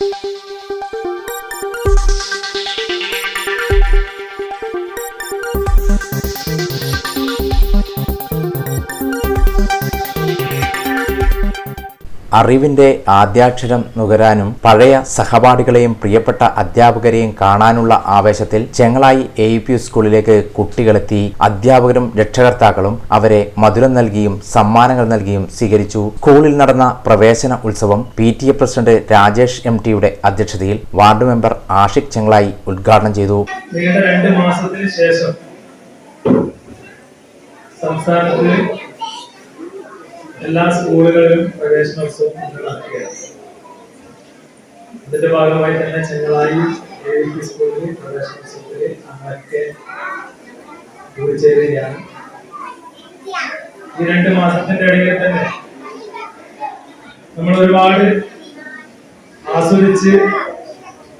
Thank you. അറിവിന്റെ ആദ്യാക്ഷരം നുകരാനും പഴയ സഹപാഠികളെയും പ്രിയപ്പെട്ട അധ്യാപകരെയും കാണാനുള്ള ആവേശത്തിൽ ചെങ്ങളായി എ പി സ്കൂളിലേക്ക് കുട്ടികളെത്തി അധ്യാപകരും രക്ഷകർത്താക്കളും അവരെ മധുരം നൽകിയും സമ്മാനങ്ങൾ നൽകിയും സ്വീകരിച്ചു. സ്കൂളിൽ നടന്ന പ്രവേശന ഉത്സവം P T A president Rajesh M ടിയുടെ അധ്യക്ഷതയിൽ വാർഡ് മെമ്പർ ആഷിഖ് ചെങ്ങളായി ഉദ്ഘാടനം ചെയ്തു. രണ്ട് മാസത്തിന് ശേഷം സംസ്ഥാനത്ത് എല്ലാ സ്കൂളുകളിലും പ്രവേശനോത്സവം നടക്കുകയാണ്. ഇതിന്റെ ഭാഗമായി തന്നെ ചെങ്ങളായി എ വി സ്കൂളിൽ പ്രവേശനോത്സവത്തിൽ കൂടിച്ചേരുകയാണ് ഈ രണ്ട് മാസത്തിന്റെ ഇടയിൽ തന്നെ നമ്മൾ ഒരുപാട് ആസ്വദിച്ച്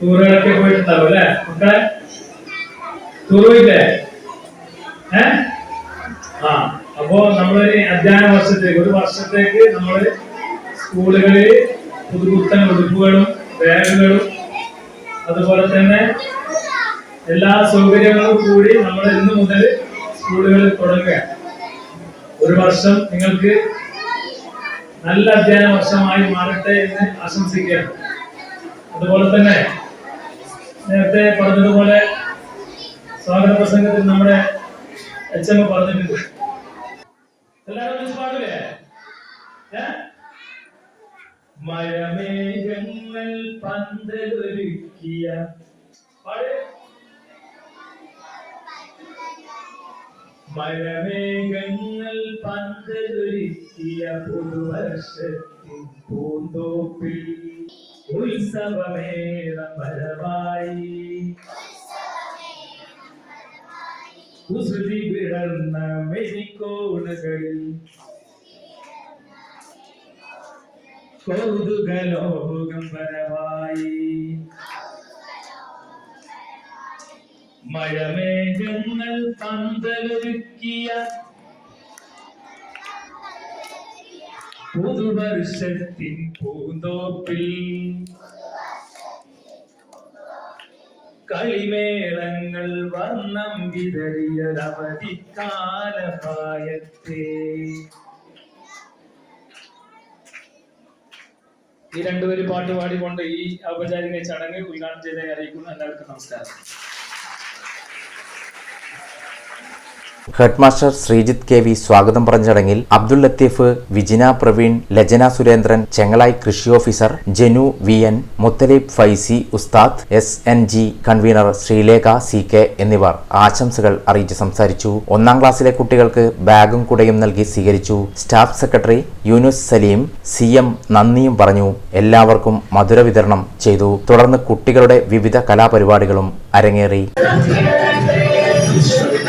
ടൂറുകളൊക്കെ പോയിട്ടുണ്ടാവും അല്ലെ? മക്കളെ? ടൂർ പോയില്ലേ? ഏ? ആ. അപ്പോ നമ്മളൊരു അധ്യയന വർഷത്തേക്ക് ഒരു വർഷത്തേക്ക് നമ്മൾ സ്കൂളുകളിൽ പുതുപുത്തൻ ഉടുപ്പുകളും ബാഗുകളും അതുപോലെ തന്നെ എല്ലാ സൗകര്യങ്ങളും കൂടി നമ്മൾ ഇന്ന് മുതൽ സ്കൂളുകളിൽ തുടങ്ങുകയാണ്. ഒരു വർഷം നിങ്ങൾക്ക് നല്ല അധ്യയന വർഷമായി മാറട്ടെ എന്ന് ആശംസിക്കുകയാണ്. അതുപോലെ തന്നെ നേരത്തെ പറഞ്ഞതുപോലെ സ്വാഗത പ്രസംഗത്തിൽ നമ്മുടെ എച്ച് എം പറഞ്ഞിട്ടുണ്ട്. എല്ലാവരും ഒന്നിച്ച് പാടില്ലേ? മരമേഘങ്ങൾ പന്തലൊരുക്കിയ. മരമേഘങ്ങൾ പന്തലൊരുക്കിയ പുതുവർഷത്തിൻ പൂന്തോപ്പിൽ ഉത്സവമേളം വരവായി. കുസൃതി വിടർന്ന മെരിക്കോണുകളിൽ കൗതുകലോകം വരവായി. മഴമേഘങ്ങൾ പന്തലൊരുക്കിയ പുതുവർഷത്തിൻ പൂന്തോപ്പിൽ. കളിമേളങ്ങൾ വർണം വിതറിയതവധിക്കാലപായത്തെ ഈ രണ്ടുപേര് പാട്ട് പാടിക്കൊണ്ട് ഈ ഔപചാരിക ചടങ്ങ് ഉദ്ഘാടനം ചെയ്തതായി അറിയിക്കുന്നു. എല്ലാവർക്കും നമസ്കാരം. ഹെഡ്മാസ്റ്റർ ശ്രീജിത്ത് കെ വി സ്വാഗതം പറഞ്ഞ ചടങ്ങിൽ അബ്ദുൾ ലത്തീഫ് വിജിന പ്രവീൺ ലജന സുരേന്ദ്രൻ ചെങ്ങളായി കൃഷി ഓഫീസർ ജനു വി എൻ മുത്തലീബ് ഫൈസി ഉസ്താദ് S N G convener Sreelekha C K എന്നിവർ ആശംസകൾ അറിയിച്ച് സംസാരിച്ചു. ഒന്നാം ക്ലാസ്സിലെ കുട്ടികൾക്ക് ബാഗും കുടയും നൽകി സ്വീകരിച്ചു. Staff secretary Yunus Saleem C M നന്ദിയും പറഞ്ഞു. എല്ലാവർക്കും മധുര വിതരണം ചെയ്തു. തുടർന്ന് കുട്ടികളുടെ വിവിധ കലാപരിപാടികളും അരങ്ങേറി.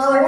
ആടാടി